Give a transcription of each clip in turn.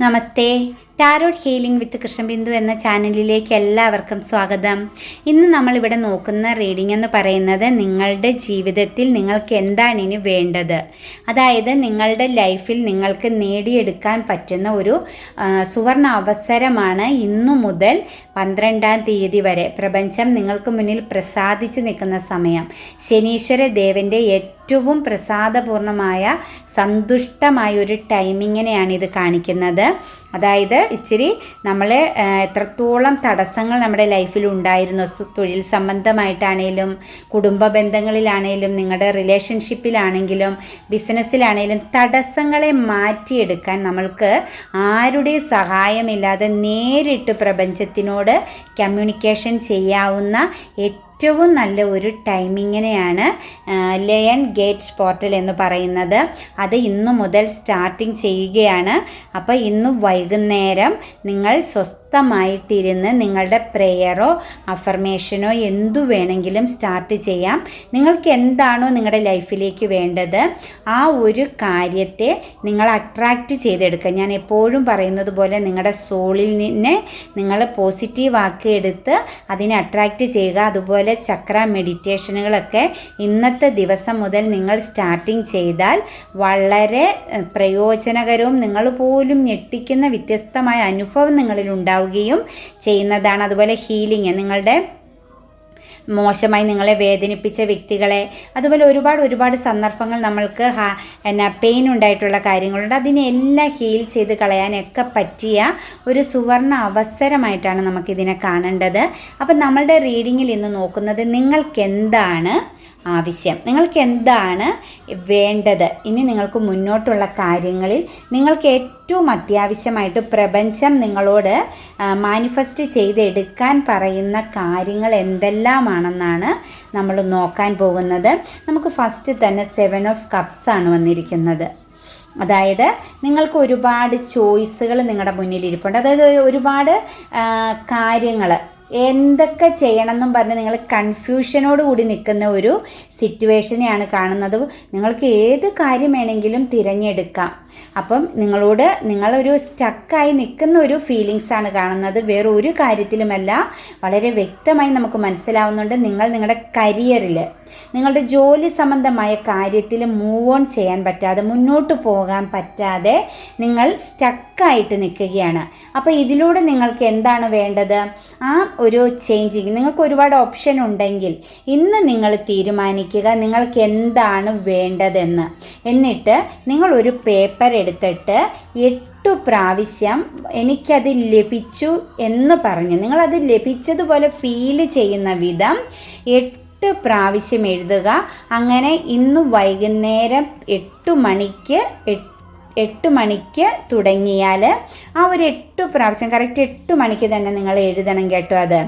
Namaste. Tarot healing with Krishnabindu എന്ന ചാനലിലേക്ക് എല്ലാവർക്കും സ്വാഗതം. ഇന്ന് നമ്മളിവിടെ നോക്കുന്ന റീഡിംഗ് എന്ന് പറയുന്നത് നിങ്ങളുടെ ജീവിതത്തിൽ നിങ്ങൾക്ക് എന്താണ് ഇനി വേണ്ടത്? അതായത് നിങ്ങളുടെ ലൈഫിൽ നിങ്ങൾക്ക് നേടിയെടുക്കാൻ പറ്റുന്ന ഒരു സുവർണ അവസരമാണ് ഇന്നു മുതൽ പന്ത്രണ്ടാം തീയതി വരെ. പ്രപഞ്ചം നിങ്ങൾക്ക് മുന്നിൽ പ്രസാദിച്ച് നിൽക്കുന്ന സമയം. ശനീശ്വര ദേവന്റെ ഏറ്റവും പ്രസാദപൂർണമായ സന്തുഷ്ടമായ ഒരു ടൈമിങ്ങിനെയാണ് ഇത് കാണിക്കുന്നത്. അതായത് ഇച്ചിരി നമ്മൾ എത്രത്തോളം തടസ്സങ്ങൾ നമ്മുടെ ലൈഫിൽ ഉണ്ടായിരുന്നു. തൊഴിൽ സംബന്ധമായിട്ടാണേലും കുടുംബ ബന്ധങ്ങളിലാണേലും നിങ്ങളുടെ റിലേഷൻഷിപ്പിലാണെങ്കിലും ബിസിനസ്സിലാണേലും തടസ്സങ്ങളെ മാറ്റിയെടുക്കാൻ നമ്മൾക്ക് ആരുടെ സഹായമില്ലാതെ നേരിട്ട് പ്രപഞ്ചത്തിനോട് കമ്മ്യൂണിക്കേഷൻ ചെയ്യാവുന്ന ഏറ്റവും നല്ല ഒരു ടൈമിങ്ങിനെയാണ് ലയൺ ഗേറ്റ്സ് പോർട്ടൽ എന്ന് പറയുന്നത്. അത് ഇന്നു മുതൽ സ്റ്റാർട്ടിങ് ചെയ്യുകയാണ്. അപ്പോൾ ഇന്ന് വൈകുന്നേരം നിങ്ങൾ സ്വസ്ഥമായിട്ടിരുന്ന് നിങ്ങളുടെ പ്രെയറോ അഫർമേഷനോ എന്തു വേണമെങ്കിലും സ്റ്റാർട്ട് ചെയ്യാം. നിങ്ങൾക്ക് എന്താണോ നിങ്ങളുടെ ലൈഫിലേക്ക് വേണ്ടത് ആ ഒരു കാര്യത്തെ നിങ്ങൾ അട്രാക്റ്റ് ചെയ്തെടുക്കുക. ഞാൻ എപ്പോഴും പറയുന്നത് പോലെ നിങ്ങളുടെ സോളിൽ നിന്ന് നിങ്ങൾ പോസിറ്റീവ് ആക്കി എടുത്ത് അതിനെ അട്രാക്റ്റ് ചെയ്യുക. അതുപോലെ ചക്ര മെഡിറ്റേഷനുകളൊക്കെ ഇന്നത്തെ ദിവസം മുതൽ നിങ്ങൾ സ്റ്റാർട്ടിങ് ചെയ്താൽ വളരെ പ്രയോജനകരവും നിങ്ങൾ പോലും ഞെട്ടിക്കുന്ന വ്യത്യസ്തമായ അനുഭവം നിങ്ങളിൽ ഉണ്ടാവുകയും ചെയ്യുന്നതാണ്. അതുപോലെ ഹീലിംഗ് നിങ്ങളുടെ മോശമായി നിങ്ങളെ വേദനിപ്പിച്ച വ്യക്തികളെ അതുപോലെ ഒരുപാട് ഒരുപാട് സന്ദർഭങ്ങൾ നമ്മൾക്ക് എന്നാ പെയിൻ ഉണ്ടായിട്ടുള്ള കാര്യങ്ങളുണ്ട്. അതിനെല്ലാം ഹീൽ ചെയ്ത് കളയാനൊക്കെ പറ്റിയ ഒരു സുവർണ അവസരമായിട്ടാണ് നമുക്കിതിനെ കാണേണ്ടത്. അപ്പം നമ്മളുടെ റീഡിങ്ങിൽ ഇന്ന് നോക്കുന്നത് നിങ്ങൾക്ക് എന്താണ് ആവശ്യം. നിങ്ങൾക്ക് എന്താണ് വേണ്ടത്? ഇനി നിങ്ങൾക്ക് മുന്നോട്ടുള്ള കാര്യങ്ങളിൽ നിങ്ങൾക്ക് ഏറ്റവും അത്യാവശ്യമായിട്ട് പ്രപഞ്ചം നിങ്ങളോട് മാനിഫെസ്റ്റ് ചെയ്തെടുക്കാൻ പറയുന്ന കാര്യങ്ങൾ എന്തെല്ലാമാണെന്നാണ് നമ്മൾ നോക്കാൻ പോകുന്നത്. നമുക്ക് ഫസ്റ്റ് തന്നെ സെവൻ ഓഫ് കപ്സ് ആണ് വന്നിരിക്കുന്നത്. അതായത് നിങ്ങൾക്ക് ഒരുപാട് ചോയ്സുകൾ നിങ്ങളുടെ മുന്നിൽ മുന്നിലിരിപ്പുണ്ട്. അതായത് ഒരുപാട് കാര്യങ്ങൾ എന്തൊക്കെ ചെയ്യണമെന്നും പറഞ്ഞ് നിങ്ങൾ കൺഫ്യൂഷനോട് കൂടി നിൽക്കുന്ന ഒരു സിറ്റുവേഷനെയാണ് കാണുന്നത്. നിങ്ങൾക്ക് ഏത് കാര്യം വേണമെങ്കിലും തിരഞ്ഞെടുക്കാം. അപ്പം നിങ്ങളോട് നിങ്ങളൊരു സ്റ്റക്കായി നിൽക്കുന്ന ഒരു ഫീലിങ്സാണ് കാണുന്നത്. വേറെ ഒരു കാര്യത്തിലുമല്ല വളരെ വ്യക്തമായി നമുക്ക് മനസ്സിലാവുന്നുണ്ട് നിങ്ങൾ നിങ്ങളുടെ കരിയറിൽ നിങ്ങളുടെ ജോലി സംബന്ധമായ കാര്യത്തിൽ മൂവ് ഓൺ ചെയ്യാൻ പറ്റാതെ മുന്നോട്ട് പോകാൻ പറ്റാതെ നിങ്ങൾ സ്റ്റക്കായിട്ട് നിൽക്കുകയാണ്. അപ്പോൾ ഇതിലൂടെ നിങ്ങൾക്ക് എന്താണ് വേണ്ടത്? ആ ഒരു ചേഞ്ചിങ് നിങ്ങൾക്ക് ഒരുപാട് ഓപ്ഷൻ ഉണ്ടെങ്കിൽ ഇന്ന് നിങ്ങൾ തീരുമാനിക്കുക നിങ്ങൾക്ക് എന്താണ് വേണ്ടതെന്ന്. എന്നിട്ട് നിങ്ങൾ ഒരു പേപ്പർ എടുത്തിട്ട് എട്ടു പ്രാവശ്യം എനിക്കത് ലഭിച്ചു എന്ന് പറഞ്ഞ് നിങ്ങളത് ലഭിച്ചതുപോലെ ഫീൽ ചെയ്യുന്ന വിധം എട്ട് പ്രാവശ്യം എഴുതുക. അങ്ങനെ ഇന്ന് വൈകുന്നേരം എട്ട് മണിക്ക് എട്ട് എട്ട് മണിക്ക് തുടങ്ങിയാൽ ആ ഒരു എട്ട് പ്രാവശ്യം കറക്റ്റ് എട്ട് മണിക്ക് തന്നെ നിങ്ങൾ എഴുതണം കേട്ടോ അത്.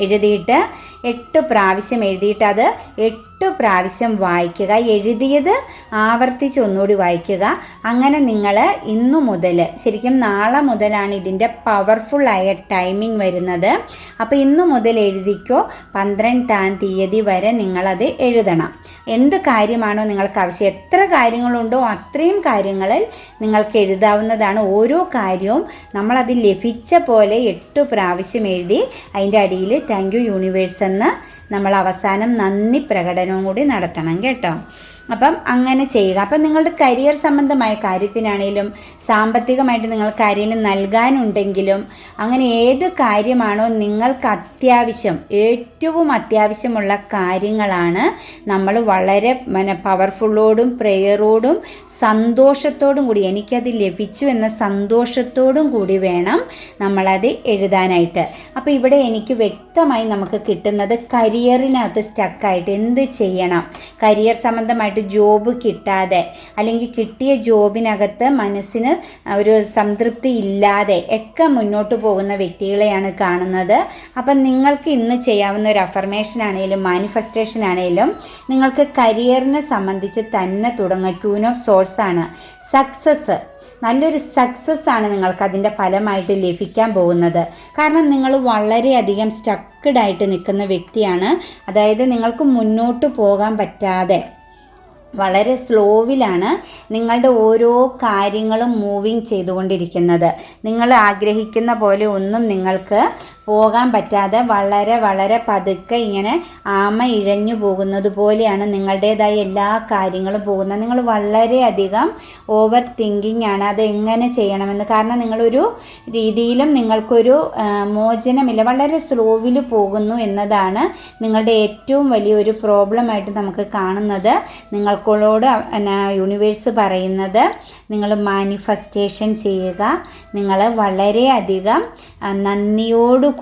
എഴുതിയിട്ട് എട്ട് പ്രാവശ്യം എഴുതിയിട്ട് അത് എട്ട് പ്രാവശ്യം വായിക്കുക. എഴുതിയത് ആവർത്തിച്ച് ഒന്നുകൂടി വായിക്കുക. അങ്ങനെ നിങ്ങൾ ഇന്നു മുതൽ ശരിക്കും നാളെ മുതലാണ് ഇതിന്റെ പവർഫുള്ളായ ടൈമിംഗ് വരുന്നത്. അപ്പോൾ ഇന്നു മുതൽ എഴുതിക്കോ പന്ത്രണ്ടാം തീയതി വരെ നിങ്ങളത് എഴുതണം. എന്ത് കാര്യമാണോ നിങ്ങൾക്ക് ആവശ്യം എത്ര കാര്യങ്ങളുണ്ടോ അത്രയും കാര്യങ്ങളിൽ നിങ്ങൾക്ക് എഴുതാവുന്നതാണ് ഓരോ കാര്യവും. നമ്മളത് ലഭിച്ച പോലെ എട്ട് പ്രാവശ്യം എഴുതി അതിന്റെ അടിയിൽ താങ്ക് യു യൂണിവേഴ്സ് എന്ന് നമ്മൾ അവസാനം നന്ദി പ്രകടനവും കൂടി നടത്തണം കേട്ടോ. അപ്പം അങ്ങനെ ചെയ്യുക. അപ്പം നിങ്ങളുടെ കരിയർ സംബന്ധമായ കാര്യത്തിനാണേലും സാമ്പത്തികമായിട്ട് നിങ്ങൾക്ക് ആരെങ്കിലും നൽകാനുണ്ടെങ്കിലും അങ്ങനെ ഏത് കാര്യമാണോ നിങ്ങൾക്ക് അത്യാവശ്യം ഏറ്റവും അത്യാവശ്യമുള്ള കാര്യങ്ങളാണ് നമ്മൾ വളരെ മന പവർഫുള്ളോടും പ്രെയറോടും സന്തോഷത്തോടും കൂടി എനിക്കത് ലഭിച്ചു എന്ന സന്തോഷത്തോടും കൂടി വേണം നമ്മളത് എഴുതാനായിട്ട്. അപ്പോൾ ഇവിടെ എനിക്ക് വ്യക്തമായി നമുക്ക് കിട്ടുന്നത് കരിയറിനകത്ത് സ്റ്റക്കായിട്ട് എന്ത് ചെയ്യണം? കരിയർ സംബന്ധമായിട്ട് ജോബ് കിട്ടാതെ അല്ലെങ്കിൽ കിട്ടിയ ജോബിനകത്ത് മനസ്സിന് ഒരു സംതൃപ്തി ഇല്ലാതെ ഒക്കെ മുന്നോട്ട് പോകുന്ന വ്യക്തികളെയാണ് കാണുന്നത്. അപ്പം നിങ്ങൾക്ക് ഇന്ന് ചെയ്യാവുന്ന ഒരു അഫർമേഷൻ ആണെങ്കിലും മാനിഫെസ്റ്റേഷൻ ആണെങ്കിലും നിങ്ങൾക്ക് കരിയറിനെ സംബന്ധിച്ച് തന്നെ തുടങ്ങുക. ക്യൂൻ ഓഫ് സോഴ്സ് ആണ്. സക്സസ് നല്ലൊരു സക്സസ് ആണ് നിങ്ങൾക്ക് അതിന്റെ ഫലമായിട്ട് ലഭിക്കാൻ പോകുന്നത്. കാരണം നിങ്ങൾ വളരെയധികം സ്റ്റക്കഡായിട്ട് നിൽക്കുന്ന വ്യക്തിയാണ്. അതായത് നിങ്ങൾക്ക് മുന്നോട്ട് പോകാൻ പറ്റാതെ വളരെ സ്ലോവിലാണ് നിങ്ങളുടെ ഓരോ കാര്യങ്ങളും മൂവിങ് ചെയ്തുകൊണ്ടിരിക്കുന്നത്. നിങ്ങൾ ആഗ്രഹിക്കുന്ന പോലെ ഒന്നും നിങ്ങൾക്ക് പോകാൻ പറ്റാതെ വളരെ വളരെ പതുക്കെ ഇങ്ങനെ ആമ ഇഴഞ്ഞു പോകുന്നത് പോലെയാണ് നിങ്ങളുടേതായ എല്ലാ കാര്യങ്ങളും പോകുന്നത്. നിങ്ങൾ വളരെയധികം ഓവർ തിങ്കിങ് ആണ്. അത് എങ്ങനെ ചെയ്യണമെന്ന്. കാരണം നിങ്ങളൊരു രീതിയിലും നിങ്ങൾക്കൊരു മോചനമില്ല. വളരെ സ്ലോവിൽ പോകുന്നു എന്നതാണ് നിങ്ങളുടെ ഏറ്റവും വലിയൊരു പ്രോബ്ലമായിട്ട് നമുക്ക് കാണുന്നത്. നിങ്ങൾക്കളോട് യൂണിവേഴ്സ് പറയുന്നത് നിങ്ങൾ മാനിഫെസ്റ്റേഷൻ ചെയ്യുക. നിങ്ങൾ വളരെയധികം ആ,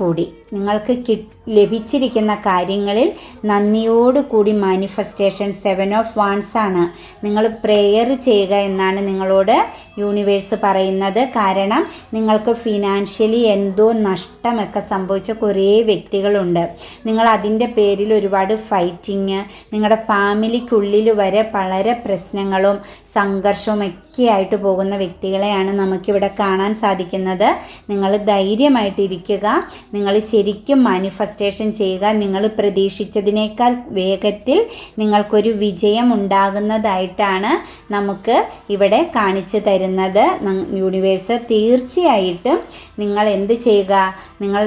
നന്ദിയോടുകൂടി നിങ്ങൾക്ക് കി ലഭിച്ചിരിക്കുന്ന കാര്യങ്ങളിൽ നന്ദിയോടുകൂടി മാനിഫെസ്റ്റേഷൻ സെവൻ ഓഫ് വാൺസ് ആണ്. നിങ്ങൾ പ്രെയർ ചെയ്യുക എന്നാണ് നിങ്ങളോട് യൂണിവേഴ്സ് പറയുന്നത്. കാരണം നിങ്ങൾക്ക് ഫിനാൻഷ്യലി എന്തോ നഷ്ടമൊക്കെ സംഭവിച്ച കുറേ വ്യക്തികളുണ്ട്. നിങ്ങൾ അതിന്റെ പേരിൽ ഒരുപാട് ഫൈറ്റിങ് നിങ്ങളുടെ ഫാമിലിക്കുള്ളിൽ വരെ വളരെ പ്രശ്നങ്ങളും സംഘർഷവും ഒക്കെ ആയിട്ട് പോകുന്ന വ്യക്തികളെയാണ് നമുക്കിവിടെ കാണാൻ സാധിക്കുന്നത്. നിങ്ങൾ ധൈര്യമായിട്ടിരിക്കുക. നിങ്ങൾ ശരിക്കും മാനിഫെസ്റ്റേഷൻ ചെയ്യുക നിങ്ങൾ പ്രതീക്ഷിച്ചതിനേക്കാൾ വേഗത്തിൽ നിങ്ങൾക്കൊരു വിജയം ഉണ്ടാകുന്നതായിട്ടാണ് നമുക്ക് ഇവിടെ കാണിച്ചു തരുന്നത്. യൂണിവേഴ്സ് തീർച്ചയായിട്ടും നിങ്ങൾ എന്ത് ചെയ്യുക നിങ്ങൾ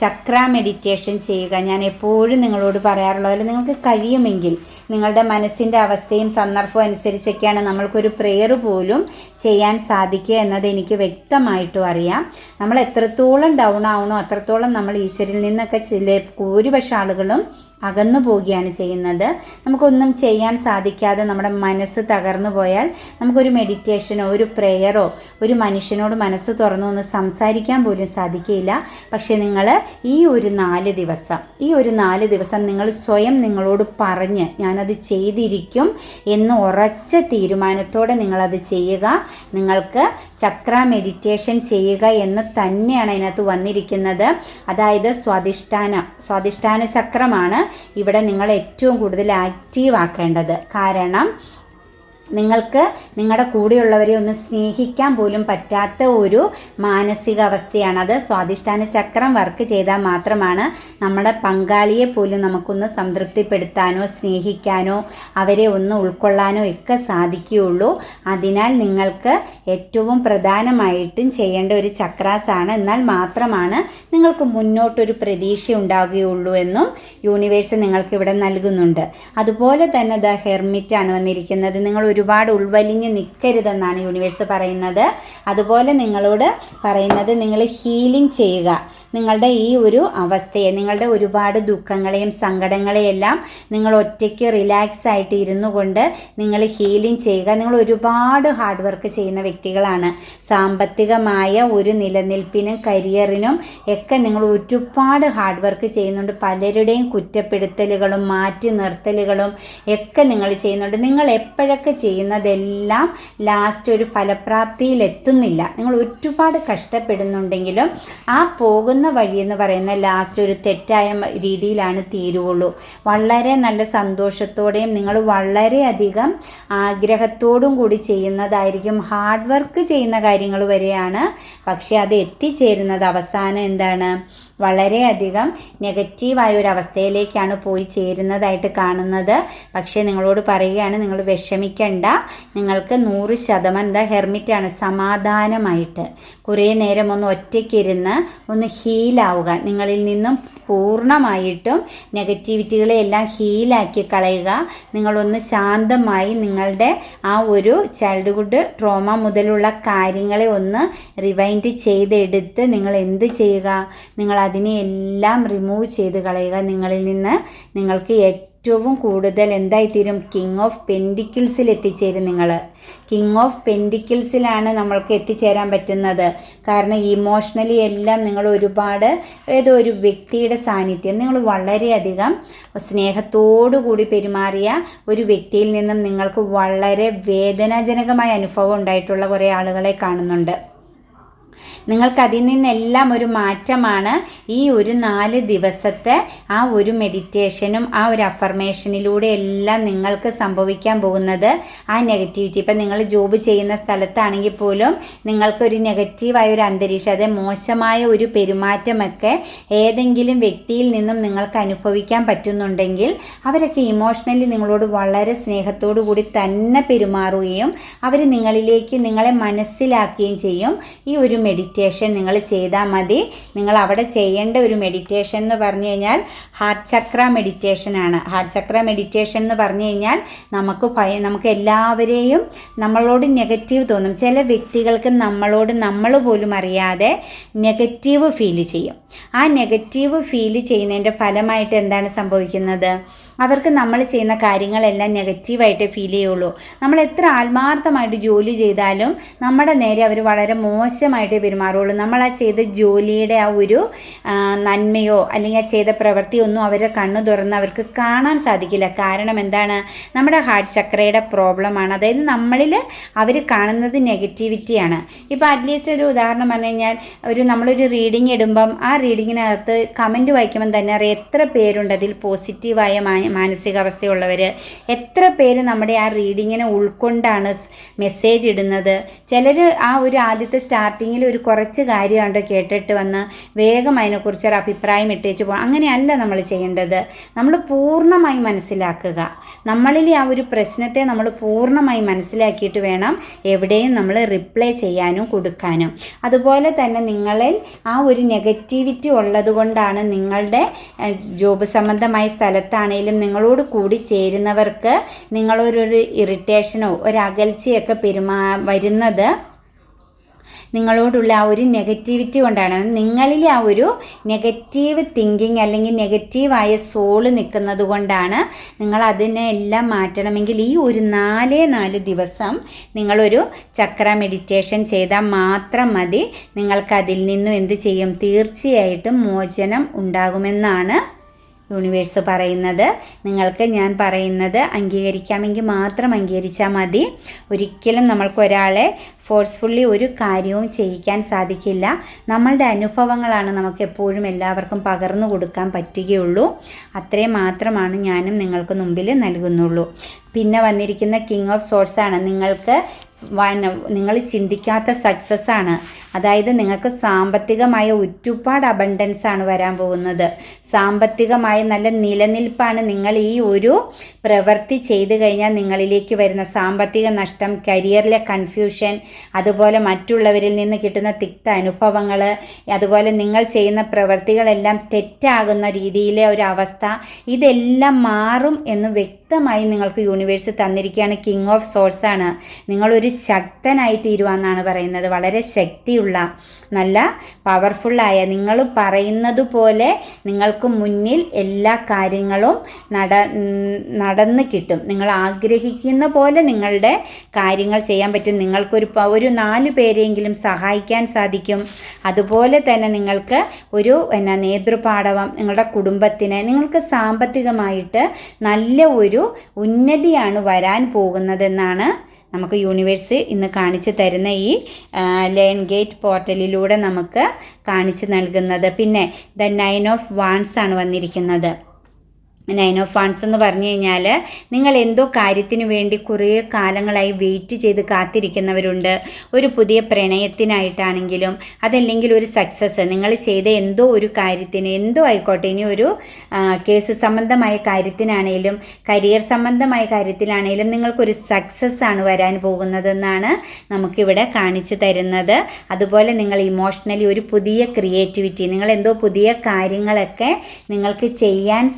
ചക്ര മെഡിറ്റേഷൻ ചെയ്യുക. ഞാൻ എപ്പോഴും നിങ്ങളോട് പറയാറുള്ള പോലെ നിങ്ങൾക്ക് കഴിയുമെങ്കിൽ നിങ്ങളുടെ മനസ്സിന്റെ അവസ്ഥയും സന്ദർഭവും അനുസരിച്ചൊക്കെയാണ് നമ്മൾക്കൊരു പ്രെയർ പോലും ചെയ്യാൻ സാധിക്കുക എന്നത് എനിക്ക് വ്യക്തമായിട്ടും അറിയാം. നമ്മൾ എത്രത്തോളം ഡൗൺ ആവണോ അത്രത്തോളം നമ്മൾ ഈശ്വരിൽ നിന്നൊക്കെ ചില ഭൂരിപക്ഷ ആളുകളും അകന്നു പോവുകയാണ് ചെയ്യുന്നത്. നമുക്കൊന്നും ചെയ്യാൻ സാധിക്കാതെ നമ്മുടെ മനസ്സ് തകർന്നു പോയാൽ നമുക്കൊരു മെഡിറ്റേഷനോ ഒരു പ്രെയറോ ഒരു മനുഷ്യനോട് മനസ്സ് തുറന്നു ഒന്ന് സംസാരിക്കാൻ പോലും സാധിക്കില്ല പക്ഷേ നിങ്ങൾ ഈ ഒരു നാല് ദിവസം ഈ ഒരു നാല് ദിവസം നിങ്ങൾ സ്വയം നിങ്ങളോട് പറഞ്ഞ് ഞാനത് ചെയ്തിരിക്കും എന്ന് ഉറച്ച തീരുമാനത്തോടെ നിങ്ങളത് ചെയ്യുക. നിങ്ങൾക്ക് ചക്ര മെഡിറ്റേഷൻ ചെയ്യുക എന്ന് തന്നെയാണ് അതിനകത്ത് വന്നിരിക്കുന്നത്. അതായത് സ്വാധിഷ്ഠാന സ്വാധിഷ്ഠാന ചക്രമാണ്. ഇവിടെ നിങ്ങൾ ഏറ്റവും കൂടുതൽ ആക്റ്റീവ് ആക്കേണ്ടത്. കാരണം നിങ്ങൾക്ക് നിങ്ങളുടെ കൂടെയുള്ളവരെ ഒന്ന് സ്നേഹിക്കാൻ പോലും പറ്റാത്ത ഒരു മാനസികാവസ്ഥയാണ് അത്. സ്വാധിഷ്ഠാന ചക്രം വർക്ക് ചെയ്താൽ മാത്രമാണ് നമ്മുടെ പങ്കാളിയെ പോലും നമുക്കൊന്ന് സംതൃപ്തിപ്പെടുത്താനോ സ്നേഹിക്കാനോ അവരെ ഒന്ന് ഉൾക്കൊള്ളാനോ ഒക്കെ സാധിക്കുകയുള്ളൂ. അതിനാൽ നിങ്ങൾക്ക് ഏറ്റവും പ്രധാനമായിട്ടും ചെയ്യേണ്ട ഒരു ചക്രാസാണ്. എന്നാൽ മാത്രമാണ് നിങ്ങൾക്ക് മുന്നോട്ടൊരു പ്രതീക്ഷ ഉണ്ടാകുകയുള്ളൂ എന്നും യൂണിവേഴ്സ് നിങ്ങൾക്ക് ഇവിടെ നൽകുന്നുണ്ട്. അതുപോലെ തന്നെ ദ ഹെർമിറ്റാണ് വന്നിരിക്കുന്നത്. നിങ്ങൾ ഒരുപാട് ഉൾവലിഞ്ഞ് നിൽക്കരുതെന്നാണ് യൂണിവേഴ്സ് പറയുന്നത്. അതുപോലെ നിങ്ങളോട് പറയുന്നത് നിങ്ങൾ ഹീലിംഗ് ചെയ്യുക. നിങ്ങളുടെ ഈ ഒരു അവസ്ഥയെ നിങ്ങളുടെ ഒരുപാട് ദുഃഖങ്ങളെയും സങ്കടങ്ങളെയെല്ലാം നിങ്ങൾ ഒറ്റയ്ക്ക് റിലാക്സ് ആയിട്ട് ഇരുന്നു കൊണ്ട് നിങ്ങൾ ഹീലിംഗ് ചെയ്യുക. നിങ്ങൾ ഒരുപാട് ഹാർഡ് വർക്ക് ചെയ്യുന്ന വ്യക്തികളാണ്. സാമ്പത്തികമായ ഒരു നിലനിൽപ്പിനും കരിയറിനും ഒക്കെ നിങ്ങൾ ഒരുപാട് ഹാർഡ് വർക്ക് ചെയ്യുന്നുണ്ട്. പലരുടെയും കുറ്റപ്പെടുത്തലുകളും മാറ്റി നിർത്തലുകളും ഒക്കെ നിങ്ങൾ ചെയ്യുന്നുണ്ട്. നിങ്ങൾ എപ്പോഴൊക്കെ ചെയ്യുന്നതെല്ലാം ലാസ്റ്റ് ഒരു ഫലപ്രാപ്തിയിൽ എത്തുന്നില്ല നിങ്ങൾ ഒരുപാട് കഷ്ടപ്പെടുന്നുണ്ടെങ്കിലും ആ പോകുന്ന വഴി എന്ന് പറയുന്ന ലാസ്റ്റ് ഒരു തെറ്റായ രീതിയിലാണ് തീരുവുള്ളൂ. വളരെ നല്ല സന്തോഷത്തോടെയും നിങ്ങൾ വളരെയധികം ആഗ്രഹത്തോടും കൂടി ചെയ്യുന്നതായിരിക്കും. ഹാർഡ് വർക്ക് ചെയ്യുന്ന കാര്യങ്ങൾ വരെയാണ്. പക്ഷേ അത് എത്തിച്ചേരുന്നത് അവസാനം എന്താണ്? വളരെയധികം നെഗറ്റീവായ ഒരു അവസ്ഥയിലേക്കാണ് പോയി ചേരുന്നതായിട്ട് കാണുന്നത്. പക്ഷേ നിങ്ങളോട് പറയുകയാണ് നിങ്ങൾ വിഷമിക്കണ്ട. നിങ്ങൾക്ക് നൂറ് ശതമാനം എന്താ ഹെർമിറ്റാണ്. സമാധാനമായിട്ട്. കുറേ നേരം ഒന്ന് ഒറ്റയ്ക്കിരുന്ന് ഒന്ന് ഹീലാവുക നിങ്ങളിൽ നിന്നും പൂർണമായിട്ടും നെഗറ്റിവിറ്റികളെ എല്ലാം ഹീലാക്കി കളയുക. നിങ്ങളൊന്ന് ശാന്തമായി നിങ്ങളുടെ ആ ഒരു ചൈൽഡ്ഹുഡ് ട്രോമ മുതലുള്ള കാര്യങ്ങളെ ഒന്ന് റിവൈൻഡ് ചെയ്തെടുത്ത് നിങ്ങൾ എന്ത് ചെയ്യുക? നിങ്ങൾ അതിനെ എല്ലാം റിമൂവ് ചെയ്ത് കളയുക. നിങ്ങളിൽ നിന്ന് നിങ്ങൾക്ക് ഏറ്റവും കൂടുതൽ എന്തായിത്തീരും? കിങ് ഓഫ് പെൻഡിക്കിൾസിൽ എത്തിച്ചേരും നിങ്ങൾ കിങ് ഓഫ് പെൻഡിക്കിൾസിലാണ് നമ്മൾക്ക് എത്തിച്ചേരാൻ പറ്റുന്നത്. കാരണം ഇമോഷണലി എല്ലാം നിങ്ങൾ ഒരുപാട് ഏതോ ഒരു വ്യക്തിയുടെ സാന്നിധ്യം നിങ്ങൾ വളരെയധികം സ്നേഹത്തോടുകൂടി പെരുമാറിയ ഒരു വ്യക്തിയിൽ നിന്നും നിങ്ങൾക്ക് വളരെ വേദനാജനകമായ അനുഭവം ഉണ്ടായിട്ടുള്ള കുറേ ആളുകളെ കാണുന്നുണ്ട്. നിങ്ങൾക്ക് അതിൽ നിന്നെല്ലാം ഒരു മാറ്റമാണ് ഈ ഒരു നാല് ദിവസത്തെ ആ ഒരു മെഡിറ്റേഷനും ആ ഒരു അഫർമേഷനിലൂടെ എല്ലാം നിങ്ങൾക്ക് സംഭവിക്കാൻ പോകുന്നത്. ആ നെഗറ്റിവിറ്റി ഇപ്പം നിങ്ങൾ ജോബ് ചെയ്യുന്ന സ്ഥലത്താണെങ്കിൽ പോലും നിങ്ങൾക്കൊരു നെഗറ്റീവായ ഒരു അന്തരീക്ഷം അതായത് മോശമായ ഒരു പെരുമാറ്റമൊക്കെ ഏതെങ്കിലും വ്യക്തിയിൽ നിന്നും നിങ്ങൾക്ക് അനുഭവിക്കാൻ പറ്റുന്നുണ്ടെങ്കിൽ അവരൊക്കെ ഇമോഷണലി നിങ്ങളോട് വളരെ സ്നേഹത്തോടു കൂടി തന്നെ പെരുമാറുകയും അവർ നിങ്ങളിലേക്ക് നിങ്ങളെ മനസ്സിലാക്കുകയും ചെയ്യും. ഈ ഒരു മെഡിറ്റേഷൻ നിങ്ങൾ ചെയ്താൽ മതി. നിങ്ങൾ അവിടെ ചെയ്യേണ്ട ഒരു മെഡിറ്റേഷൻ എന്ന് പറഞ്ഞു കഴിഞ്ഞാൽ ഹാർട്ട് ചക്ര മെഡിറ്റേഷനാണ് ഹാർട്ട് ചക്ര മെഡിറ്റേഷൻ എന്ന് പറഞ്ഞു കഴിഞ്ഞാൽ നമുക്ക് ഭയ നമുക്ക് എല്ലാവരെയും നമ്മളോട് നെഗറ്റീവ് തോന്നും. ചില വ്യക്തികൾക്ക് നമ്മളോട് നമ്മൾ പോലും അറിയാതെ നെഗറ്റീവ് ഫീൽ ചെയ്യും. ആ നെഗറ്റീവ് ഫീൽ ചെയ്യുന്നതിന്റെ ഫലമായിട്ട് എന്താണ് സംഭവിക്കുന്നത്? അവർക്ക് നമ്മൾ ചെയ്യുന്ന കാര്യങ്ങളെല്ലാം നെഗറ്റീവായിട്ട് ഫീൽ ചെയ്യുള്ളൂ. നമ്മൾ എത്ര ആത്മാർത്ഥമായിട്ട് ജോലി ചെയ്താലും നമ്മുടെ നേരെ അവർ വളരെ മോശമായിട്ട് പെരുമാറുള്ളൂ. നമ്മൾ ആ ചെയ്ത ജോലിയുടെ ആ ഒരു നന്മയോ അല്ലെങ്കിൽ ആ ചെയ്ത പ്രവൃത്തിയോ ഒന്നും അവരെ കണ്ണു തുറന്ന് അവർക്ക് കാണാൻ സാധിക്കില്ല. കാരണം എന്താണ്? നമ്മുടെ ഹാർട്ട് ചക്രയുടെ പ്രോബ്ലമാണ് അതായത് നമ്മളിൽ അവർ കാണുന്നത് നെഗറ്റിവിറ്റിയാണ് ഇപ്പോൾ അറ്റ്ലീസ്റ്റ് ഒരു ഉദാഹരണം പറഞ്ഞു കഴിഞ്ഞാൽ ഒരു നമ്മളൊരു റീഡിങ് ഇടുമ്പം ആ റീഡിങ്ങിനകത്ത് കമന്റ് വായിക്കുമ്പം തന്നെ അറിയാം എത്ര പേരുണ്ട് അതിൽ പോസിറ്റീവായ മാനസികാവസ്ഥയുള്ളവർ എത്ര പേര് നമ്മുടെ ആ റീഡിങ്ങിനെ ഉൾക്കൊണ്ടാണ് മെസ്സേജ് ഇടുന്നത്. ചിലർ ആ ഒരു ആദ്യത്തെ സ്റ്റാർട്ടിങ്ങിൽ ഒരു കുറച്ച് കാര്യമുണ്ടോ കേട്ടിട്ട് വന്ന് വേഗം അതിനെക്കുറിച്ച് ഒരു അഭിപ്രായം ഇട്ടേച്ച് പോകണം അങ്ങനെയല്ല നമ്മൾ ചെയ്യേണ്ടത്. നമ്മൾ പൂർണമായി മനസ്സിലാക്കുക. നമ്മളിലെ ആ ഒരു പ്രശ്നത്തെ നമ്മൾ പൂർണമായി മനസ്സിലാക്കിയിട്ട് വേണം എവിടെയും നമ്മൾ റിപ്ലൈ ചെയ്യാനും കൊടുക്കാനും. അതുപോലെ തന്നെ നിങ്ങളിൽ ആ ഒരു നെഗറ്റിവിറ്റി ഉള്ളതുകൊണ്ടാണ് നിങ്ങളുടെ ജോബ് സംബന്ധമായ സ്ഥലത്താണെങ്കിലും നിങ്ങളോട് കൂടി ചേരുന്നവർക്ക് നിങ്ങളൊരു ഇറിറ്റേഷനോ ഒരു അകൽച്ചയൊക്കെ പെരുമാ വരുന്നത് നിങ്ങളോടുള്ള ആ ഒരു നെഗറ്റിവിറ്റി കൊണ്ടാണ്. നിങ്ങളിലെ ആ ഒരു നെഗറ്റീവ് തിങ്കിങ് അല്ലെങ്കിൽ നെഗറ്റീവായ സോൾ നിൽക്കുന്നത് കൊണ്ടാണ് നിങ്ങൾ അതിനെ എല്ലാം മാറ്റണമെങ്കിൽ ഈ ഒരു നാലേ നാല് ദിവസം നിങ്ങളൊരു ചക്ര മെഡിറ്റേഷൻ ചെയ്താൽ മാത്രം മതി. നിങ്ങൾക്ക് അതിൽ നിന്നും എന്ത് ചെയ്യും? തീർച്ചയായിട്ടും മോചനം ഉണ്ടാകുമെന്നാണ് യൂണിവേഴ്സ് പറയുന്നത്. നിങ്ങൾക്ക് ഞാൻ പറയുന്നത് അംഗീകരിക്കാമെങ്കിൽ മാത്രം അംഗീകരിച്ചാൽ മതി. ഒരിക്കലും നമ്മൾക്ക് ഒരാളെ ഫോഴ്സ്ഫുള്ളി ഒരു കാര്യവും ചെയ്യിക്കാൻ സാധിക്കില്ല. നമ്മളുടെ അനുഭവങ്ങളാണ് നമുക്ക് എപ്പോഴും എല്ലാവർക്കും പകർന്നു കൊടുക്കാൻ പറ്റുകയുള്ളൂ. അത്രയും മാത്രമാണ് ഞാനും നിങ്ങൾക്ക് മുമ്പിൽ നൽകുന്നുള്ളൂ. പിന്നെ വന്നിരിക്കുന്ന കിങ് ഓഫ് സോഴ്സ് ആണ്. നിങ്ങൾക്ക് നിങ്ങൾ ചിന്തിക്കാത്ത സക്സസ് ആണ്. അതായത് നിങ്ങൾക്ക് സാമ്പത്തികമായ ഒരുപാട് അബണ്ടൻസ് ആണ് വരാൻ പോകുന്നത്. സാമ്പത്തികമായ നല്ല നിലനിൽപ്പാണ് നിങ്ങൾ ഈ ഒരു പ്രവൃത്തി ചെയ്തു കഴിഞ്ഞാൽ നിങ്ങളിലേക്ക് വരുന്ന സാമ്പത്തിക നഷ്ടം കരിയറിലെ കൺഫ്യൂഷൻ അതുപോലെ മറ്റുള്ളവരിൽ നിന്ന് കിട്ടുന്ന തിക്ത അനുഭവങ്ങൾ അതുപോലെ നിങ്ങൾ ചെയ്യുന്ന പ്രവൃത്തികളെല്ലാം തെറ്റാകുന്ന രീതിയിലെ ഒരു അവസ്ഥ ഇതെല്ലാം മാറും എന്ന് വ്യക്തമായി നിങ്ങൾക്ക് യൂണിവേഴ്സ് തന്നിരിക്കുകയാണ് കിങ് ഓഫ് സോഴ്സ് ആണ്. നിങ്ങളൊരു ശക്തനായി തീരുവാന്നാണ് പറയുന്നത്. വളരെ ശക്തിയുള്ള നല്ല പവർഫുള്ളായ നിങ്ങൾ പറയുന്നത് പോലെ നിങ്ങൾക്ക് മുന്നിൽ എല്ലാ കാര്യങ്ങളും നട നടന്ന് കിട്ടും. നിങ്ങൾ ആഗ്രഹിക്കുന്ന പോലെ നിങ്ങളുടെ കാര്യങ്ങൾ ചെയ്യാൻ പറ്റും. നിങ്ങൾക്കൊരു ഒരു നാല് പേരെയെങ്കിലും സഹായിക്കാൻ സാധിക്കും. അതുപോലെ തന്നെ നിങ്ങൾക്ക് ഒരു എന്നാ നേതൃപാഠവം നിങ്ങളുടെ കുടുംബത്തിന് നിങ്ങൾക്ക് സാമ്പത്തികമായിട്ട് നല്ല ഒരു ഉന്നതിയാണ് വരാൻ പോകുന്നതെന്നാണ് നമുക്ക് യൂണിവേഴ്സ് ഇന്ന് കാണിച്ചു തരുന്ന ഈ ലേൺ ഗേറ്റ് പോർട്ടലിലൂടെ നമുക്ക് കാണിച്ചു നൽകുന്നത്. പിന്നെ ദ നയൻ ഓഫ് വാൺസ് ആണ് വന്നിരിക്കുന്നത്. നയൻ ഓഫ് ഫണ്ട്സ് എന്ന് പറഞ്ഞു കഴിഞ്ഞാൽ നിങ്ങൾ എന്തോ കാര്യത്തിന് വേണ്ടി കുറേ കാലങ്ങളായി വെയിറ്റ് ചെയ്ത് കാത്തിരിക്കുന്നവരുണ്ട്. ഒരു പുതിയ പ്രണയത്തിനായിട്ടാണെങ്കിലും അതല്ലെങ്കിൽ ഒരു സക്സസ് നിങ്ങൾ ചെയ്ത എന്തോ ഒരു കാര്യത്തിന് എന്തോ ആയിക്കോട്ടെ ഇനി ഒരു കേസ് സംബന്ധമായ കാര്യത്തിനാണേലും കരിയർ സംബന്ധമായ കാര്യത്തിലാണേലും നിങ്ങൾക്കൊരു സക്സസ് ആണ് വരാൻ പോകുന്നതെന്നാണ് നമുക്കിവിടെ കാണിച്ചു തരുന്നത്. അതുപോലെ നിങ്ങൾ ഇമോഷണലി ഒരു പുതിയ ക്രിയേറ്റിവിറ്റി നിങ്ങൾ എന്തോ പുതിയ കാര്യങ്ങളൊക്കെ നിങ്ങൾക്ക് ചെയ്യാൻ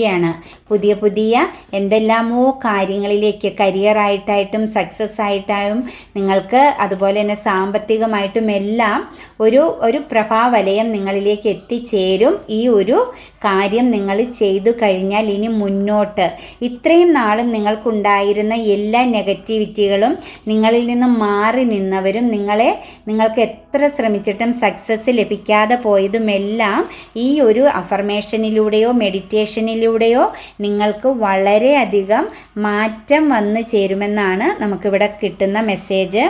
സാധിക്കുകയാണ് പുതിയ പുതിയ എന്തെല്ലാമോ കാര്യങ്ങളിലേക്ക് കരിയറായിട്ടായിട്ടും സക്സസ് ആയിട്ടായും നിങ്ങൾക്ക് അതുപോലെ തന്നെ സാമ്പത്തികമായിട്ടും എല്ലാം ഒരു ഒരു പ്രഭാവലയം നിങ്ങളിലേക്ക് എത്തിച്ചേരും. ഈ ഒരു കാര്യം നിങ്ങൾ ചെയ്തു കഴിഞ്ഞാൽ ഇനി മുന്നോട്ട്. ഇത്രയും നാളും നിങ്ങൾക്കുണ്ടായിരുന്ന എല്ലാ നെഗറ്റിവിറ്റികളും നിങ്ങളിൽ നിന്ന് മാറി നിന്നവരും നിങ്ങളെ നിങ്ങൾക്ക് എത്ര ശ്രമിച്ചിട്ടും സക്സസ് ലഭിക്കാതെ പോയതുമെല്ലാം ഈ ഒരു അഫർമേഷനിലൂടെയോ മെഡിറ്റേഷനിൽ ചെയ്യുന്നതിലൂടെയോ നിങ്ങൾക്ക് വളരെയധികം മാറ്റം വന്നു ചേരുമെന്നാണ് നമുക്കിവിടെ കിട്ടുന്ന മെസ്സേജ്.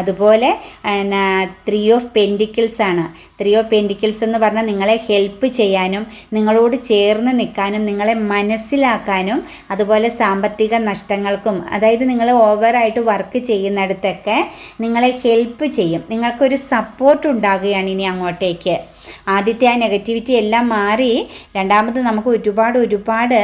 അതുപോലെ ത്രീ ഓഫ് പെൻഡിക്കിൾസ് ആണ്. ത്രീ ഓഫ് പെൻഡിക്കിൾസ് എന്ന് പറഞ്ഞാൽ നിങ്ങളെ ഹെൽപ്പ് ചെയ്യാനും നിങ്ങളോട് ചേർന്ന് നിൽക്കാനും നിങ്ങളെ മനസ്സിലാക്കാനും അതുപോലെ സാമ്പത്തിക നഷ്ടങ്ങൾക്കും അതായത് നിങ്ങൾ ഓവറായിട്ട് വർക്ക് ചെയ്യുന്നിടത്തൊക്കെ നിങ്ങളെ ഹെൽപ്പ് ചെയ്യും. നിങ്ങൾക്കൊരു സപ്പോർട്ട് ഉണ്ടാകുകയാണ് ഇനി അങ്ങോട്ടേക്ക്. ആദ്യത്തെ ആ നെഗറ്റിവിറ്റി എല്ലാം മാറി രണ്ടാമത് നമുക്ക് ഒരുപാട് ഒരുപാട്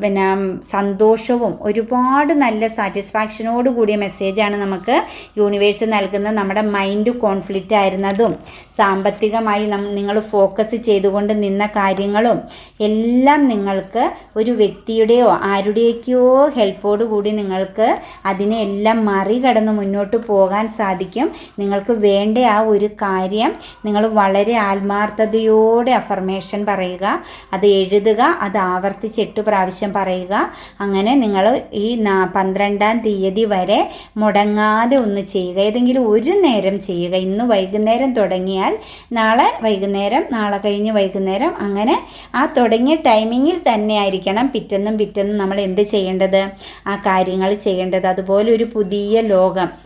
പിന്നെ സന്തോഷവും ഒരുപാട് നല്ല സാറ്റിസ്ഫാക്ഷനോട് കൂടിയ മെസ്സേജാണ് നമുക്ക് യൂണിവേഴ്സ് നൽകുന്ന നമ്മുടെ മൈൻഡ് കോൺഫ്ലിക്റ്റ് ആയിരുന്നതും സാമ്പത്തികമായി നിങ്ങൾ ഫോക്കസ് ചെയ്തുകൊണ്ട് നിന്ന കാര്യങ്ങളും എല്ലാം നിങ്ങൾക്ക് ഒരു വ്യക്തിയുടെയോ ആരുടെയൊക്കെയോ ഹെൽപ്പോട് കൂടി നിങ്ങൾക്ക് അതിനെ എല്ലാം മറികടന്ന് മുന്നോട്ട് പോകാൻ സാധിക്കും. നിങ്ങൾക്ക് വേണ്ട ആ ഒരു കാര്യം നിങ്ങൾ വളരെ ആത്മാർത്ഥതയോടെ അഫർമേഷൻ പറയുക അത് എഴുതുക അത് ആവർത്തിച്ച് എട്ട് പ്രാവശ്യം പറയുക. അങ്ങനെ നിങ്ങൾ ഈ പന്ത്രണ്ടാം തീയതി വരെ മുടങ്ങാതെ ഒന്ന് ചെയ്യുക. ഏതെങ്കിലും ഒരു നേരം ചെയ്യുക. ഇന്ന് വൈകുന്നേരം തുടങ്ങിയാൽ നാളെ വൈകുന്നേരം നാളെ കഴിഞ്ഞ് വൈകുന്നേരം. അങ്ങനെ ആ തുടങ്ങിയ ടൈമിങ്ങിൽ തന്നെ ആയിരിക്കണം പിറ്റെന്നും പിറ്റെന്നും നമ്മൾ എന്ത് ചെയ്യേണ്ടത്? ആ കാര്യങ്ങൾ ചെയ്യേണ്ടത്. അതുപോലെ ഒരു പുതിയ ലോകം.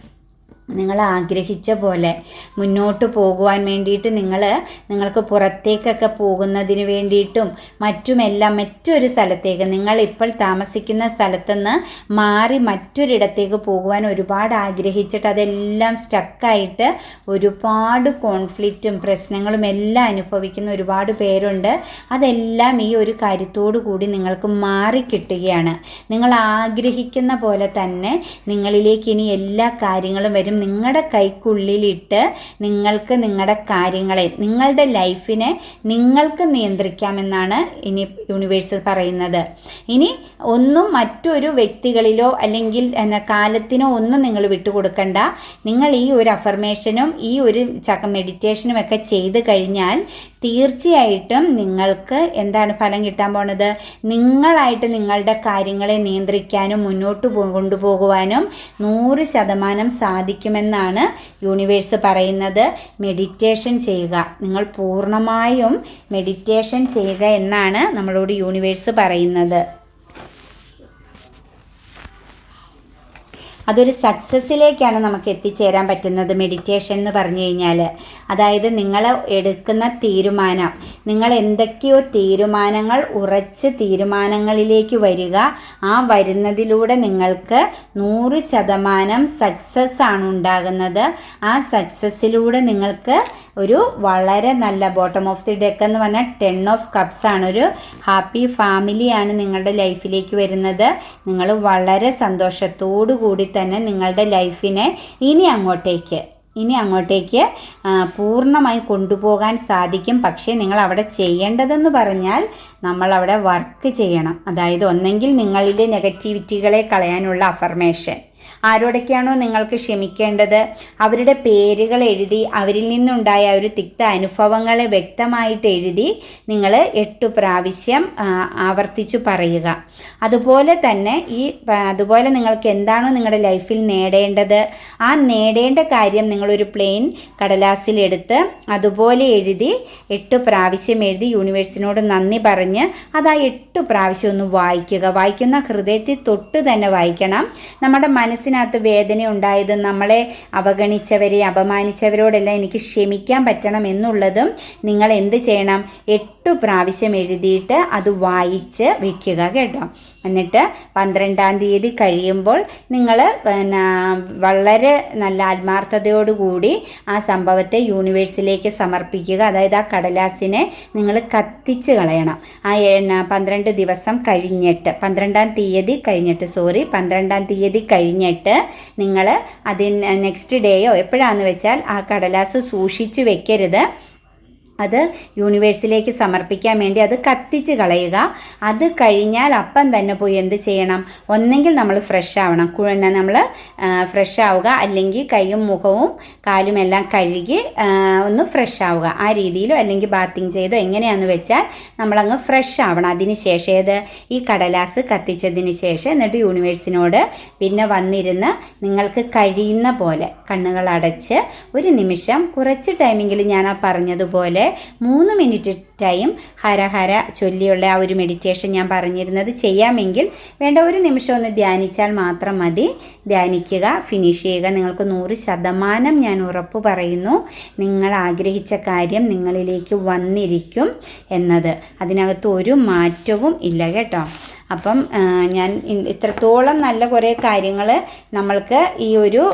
നിങ്ങൾ ആഗ്രഹിച്ച പോലെ മുന്നോട്ട് പോകുവാൻ വേണ്ടിയിട്ട് നിങ്ങൾ നിങ്ങൾക്ക് പുറത്തേക്കൊക്കെ പോകുന്നതിന് വേണ്ടിയിട്ടും മറ്റുമെല്ലാം മറ്റൊരു സ്ഥലത്തേക്ക് നിങ്ങൾ ഇപ്പോൾ താമസിക്കുന്ന സ്ഥലത്തുനിന്ന് മാറി മറ്റൊരിടത്തേക്ക് പോകുവാൻ ഒരുപാട് ആഗ്രഹിച്ചിട്ട് അതെല്ലാം സ്റ്റക്കായിട്ട് ഒരുപാട് കോൺഫ്ലിക്റ്റും പ്രശ്നങ്ങളും എല്ലാം അനുഭവിക്കുന്ന ഒരുപാട് പേരുണ്ട്. അതെല്ലാം ഈ ഒരു കാര്യത്തോടു കൂടി നിങ്ങൾക്ക് മാറിക്കിട്ടുകയാണ്. നിങ്ങൾ ആഗ്രഹിക്കുന്ന പോലെ തന്നെ നിങ്ങളിലേക്ക് ഇനി എല്ലാ കാര്യങ്ങളും വരും. നിങ്ങളുടെ കൈക്കുള്ളിലിട്ട് നിങ്ങൾക്ക് നിങ്ങളുടെ കാര്യങ്ങളെ നിങ്ങളുടെ ലൈഫിനെ നിങ്ങൾക്ക് നിയന്ത്രിക്കാമെന്നാണ് ഇനി യൂണിവേഴ്സ് പറയുന്നത്. ഇനി ഒന്നും മറ്റൊരു വ്യക്തികളിലോ അല്ലെങ്കിൽ കാലത്തിനോ ഒന്നും നിങ്ങൾ വിട്ടുകൊടുക്കണ്ട. നിങ്ങൾ ഈ ഒരു അഫർമേഷനും ഈ ഒരു ചക്ക മെഡിറ്റേഷനും ഒക്കെ ചെയ്ത് കഴിഞ്ഞാൽ തീർച്ചയായിട്ടും നിങ്ങൾക്ക് എന്താണ് ഫലം കിട്ടാൻ പോണത്? നിങ്ങളായിട്ട് നിങ്ങളുടെ കാര്യങ്ങളെ നിയന്ത്രിക്കാനും മുന്നോട്ട് കൊണ്ടുപോകുവാനും നൂറ് ശതമാനം സാധിക്കുമെന്നാണ് യൂണിവേഴ്സ് പറയുന്നത്. മെഡിറ്റേഷൻ ചെയ്യുക. നിങ്ങൾ പൂർണമായും മെഡിറ്റേഷൻ ചെയ്യുക എന്നാണ് നമ്മളോട് യൂണിവേഴ്സ് പറയുന്നത്. അതൊരു സക്സസ്സിലേക്കാണ് നമുക്ക് എത്തിച്ചേരാൻ പറ്റുന്നത് മെഡിറ്റേഷൻ എന്ന് പറഞ്ഞു കഴിഞ്ഞാൽ അതായത് നിങ്ങൾ എടുക്കുന്ന തീരുമാനം നിങ്ങൾ എന്തൊക്കെയോ തീരുമാനങ്ങൾ ഉറച്ച് തീരുമാനങ്ങളിലേക്ക് വരിക. ആ വരുന്നതിലൂടെ നിങ്ങൾക്ക് നൂറ് ശതമാനം സക്സസ് ആണ് ഉണ്ടാകുന്നത്. ആ സക്സസ്സിലൂടെ നിങ്ങൾക്ക് ഒരു വളരെ നല്ല ബോട്ടം ഓഫ് ദി ഡെക്ക് എന്ന് പറഞ്ഞാൽ ടെൻ ഓഫ് കപ്സ് ആണ് ഒരു ഹാപ്പി ഫാമിലിയാണ് നിങ്ങളുടെ ലൈഫിലേക്ക് വരുന്നത്. നിങ്ങൾ വളരെ സന്തോഷത്തോടു കൂടി തന്നെ നിങ്ങളുടെ ലൈഫിനെ ഇനി അങ്ങോട്ടേക്ക് ഇനി അങ്ങോട്ടേക്ക് പൂർണമായി കൊണ്ടുപോകാൻ സാധിക്കും. പക്ഷേ നിങ്ങൾ അവിടെ ചെയ്യേണ്ടതെന്ന് പറഞ്ഞാൽ നമ്മൾ അവിടെ വർക്ക് ചെയ്യണം. അതായത് ഒന്നെങ്കിൽ നിങ്ങളിലെ നെഗറ്റിവിറ്റികളെ കളയാനുള്ള അഫർമേഷൻ ആരോടൊക്കെയാണോ നിങ്ങൾക്ക് ക്ഷമിക്കേണ്ടത്? അവരുടെ പേരുകൾ എഴുതി അവരിൽ നിന്നുണ്ടായ ഒരു തിക്ത അനുഭവങ്ങളെ വ്യക്തമായിട്ട് എഴുതി നിങ്ങൾ എട്ട് പ്രാവശ്യം ആവർത്തിച്ചു പറയുക. അതുപോലെ തന്നെ ഈ അതുപോലെ നിങ്ങൾക്ക് എന്താണോ നിങ്ങളുടെ ലൈഫിൽ നേടേണ്ടത് ആ നേടേണ്ട കാര്യം നിങ്ങളൊരു പ്ലെയിൻ കടലാസിലെടുത്ത് അതുപോലെ എഴുതി എട്ട് പ്രാവശ്യം എഴുതി യൂണിവേഴ്സിനോട് നന്ദി പറഞ്ഞ് അത് ആ എട്ട് പ്രാവശ്യം ഒന്ന് വായിക്കുക. വായിക്കുന്ന ഹൃദയത്തിൽ തൊട്ട് തന്നെ വായിക്കണം. നമ്മുടെ മനസ്സിന് മനസ്സിനകത്ത് വേദന ഉണ്ടായത് നമ്മളെ അവഗണിച്ചവരെ അപമാനിച്ചവരോടെല്ലാം എനിക്ക് ക്ഷമിക്കാൻ പറ്റണം എന്നുള്ളതും നിങ്ങൾ എന്ത് ചെയ്യണം? എട്ട് പ്രാവശ്യം എഴുതിയിട്ട് അത് വായിച്ച് വയ്ക്കുക കേട്ടോ. എന്നിട്ട് പന്ത്രണ്ടാം തീയതി കഴിയുമ്പോൾ നിങ്ങൾ വളരെ നല്ല ആത്മാർത്ഥതയോടുകൂടി ആ സംഭവത്തെ യൂണിവേഴ്സിലേക്ക് സമർപ്പിക്കുക. അതായത് ആ കടലാസിനെ നിങ്ങൾ കത്തിച്ച് കളയണം. ആ പന്ത്രണ്ട് ദിവസം കഴിഞ്ഞിട്ട് പന്ത്രണ്ടാം തീയതി കഴിഞ്ഞിട്ട് സോറി പന്ത്രണ്ടാം തീയതി കഴിഞ്ഞിട്ട് നിങ്ങൾ അതിന് നെക്സ്റ്റ് ഡേയോ എപ്പോഴാണെന്ന് വെച്ചാൽ ആ കടലാസ് സൂക്ഷിച്ച് വെക്കരുത്. അത് യൂണിവേഴ്സിലേക്ക് സമർപ്പിക്കാൻ വേണ്ടി അത് കത്തിച്ച് കളയുക. അത് കഴിഞ്ഞാൽ അപ്പം തന്നെ പോയി എന്ത് ചെയ്യണം? ഒന്നെങ്കിൽ നമ്മൾ ഫ്രഷ് ആവണം. നമ്മൾ ഫ്രഷ് ആവുക. അല്ലെങ്കിൽ കൈയും മുഖവും കാലും എല്ലാം കഴുകി ഒന്ന് ഫ്രഷ് ആവുക. ആ രീതിയിലോ അല്ലെങ്കിൽ ബാത്തിങ് ചെയ്തോ എങ്ങനെയാണെന്ന് വെച്ചാൽ നമ്മളങ്ങ് ഫ്രഷ് ആവണം. അതിന് ശേഷം ഏത്? ഈ കടലാസ് കത്തിച്ചതിന് ശേഷം എന്നിട്ട് യൂണിവേഴ്സിനോട് പിന്നെ വന്നിരുന്ന് നിങ്ങൾക്ക് കഴിയുന്ന പോലെ കണ്ണുകൾ അടച്ച് ഒരു നിമിഷം കുറച്ച് ടൈമെങ്കിലും ഞാൻ ആ പറഞ്ഞതുപോലെ മൂന്ന് മിനിറ്റ് ടൈം ഹര ഹര ചൊല്ലിയുള്ള ആ ഒരു മെഡിറ്റേഷൻ ഞാൻ പറഞ്ഞിരുന്നത് ചെയ്യാമെങ്കിൽ വേണ്ട ഒരു നിമിഷം ഒന്ന് ധ്യാനിച്ചാൽ മാത്രം മതി. ധ്യാനിക്കുക ഫിനിഷ് ചെയ്യുക. നിങ്ങൾക്ക് നൂറ് ശതമാനം ഞാൻ ഉറപ്പ് പറയുന്നു. നിങ്ങൾ ആഗ്രഹിച്ച കാര്യം നിങ്ങളിലേക്ക് വന്നിരിക്കും എന്നത്. അതിനകത്ത് ഒരു മാറ്റവും ഇല്ല കേട്ടോ. അപ്പം ഞാൻ ഇത്രത്തോളം നല്ല കുറേ കാര്യങ്ങൾ നമ്മൾക്ക് ഈ ഒരു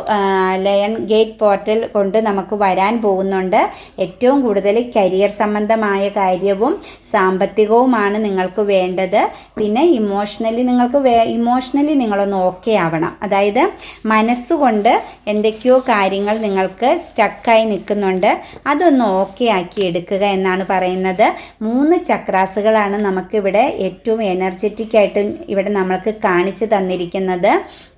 ലയൺ ഗേറ്റ് പോർട്ടൽ കൊണ്ട് നമുക്ക് വരാൻ പോകുന്നുണ്ട്. ഏറ്റവും കൂടുതൽ കരിയർ സംബന്ധമായ കാര്യവും സാമ്പത്തികവുമാണ് നിങ്ങൾക്ക് വേണ്ടത്. പിന്നെ ഇമോഷണലി നിങ്ങൾക്ക് വേ ഇമോഷണലി നിങ്ങളൊന്ന് ഓക്കെ ആവണം. അതായത് മനസ്സുകൊണ്ട് എന്തൊക്കെയോ കാര്യങ്ങൾ നിങ്ങൾക്ക് സ്റ്റക്കായി നിൽക്കുന്നുണ്ട്. അതൊന്ന് ഓക്കെ ആക്കി എടുക്കുക എന്നാണ് പറയുന്നത്. മൂന്ന് ചക്രാസുകളാണ് നമുക്കിവിടെ ഏറ്റവും എനർജറ്റിക് ഇവിടെ നമ്മൾക്ക് കാണിച്ചു തന്നിരിക്കുന്നത്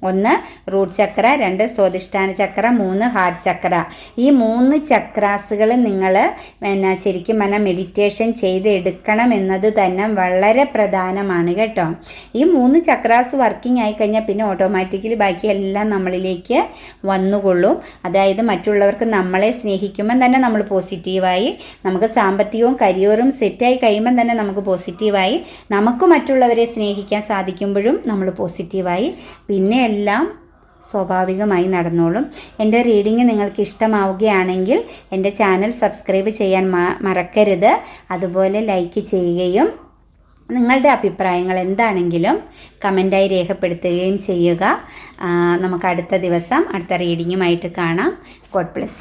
ഒന്ന് റൂട്ട് ചക്ര രണ്ട് സ്വാധിഷ്ഠാന ചക്ര മൂന്ന് ഹാർട്ട് ചക്ര. ഈ മൂന്ന് ചക്രാസുകൾ നിങ്ങൾ പിന്നെ ശരിക്കും പറഞ്ഞാൽ മെഡിറ്റേഷൻ ചെയ്തെടുക്കണം എന്നത് തന്നെ വളരെ പ്രധാനമാണ് കേട്ടോ. ഈ മൂന്ന് ചക്രാസ് വർക്കിംഗ് ആയി കഴിഞ്ഞാൽ പിന്നെ ഓട്ടോമാറ്റിക്കലി ബാക്കി എല്ലാം നമ്മളിലേക്ക് വന്നുകൊള്ളും. അതായത് മറ്റുള്ളവർക്ക് നമ്മളെ സ്നേഹിക്കുമ്പം തന്നെ നമ്മൾ പോസിറ്റീവായി നമുക്ക് സാമ്പത്തികവും കരിയറും സെറ്റായി കഴിയുമ്പം തന്നെ നമുക്ക് പോസിറ്റീവായി നമുക്ക് മറ്റുള്ളവരെ സ്നേഹിക്കാൻ സാധിക്കുമ്പോഴും നമ്മൾ പോസിറ്റീവായി പിന്നെ എല്ലാം സ്വാഭാവികമായി നടന്നോളും. എന്റെ റീഡിങ് നിങ്ങൾക്ക് ഇഷ്ടമാവുകയാണെങ്കിൽ എന്റെ ചാനൽ സബ്സ്ക്രൈബ് ചെയ്യാൻ മറക്കരുത്. അതുപോലെ ലൈക്ക് ചെയ്യുകയും നിങ്ങളുടെ അഭിപ്രായങ്ങൾ എന്താണെങ്കിലും കമന്റായി രേഖപ്പെടുത്തുകയും ചെയ്യുക. നമുക്ക് അടുത്ത ദിവസം അടുത്ത റീഡിങ്ങുമായിട്ട് കാണാം. God plus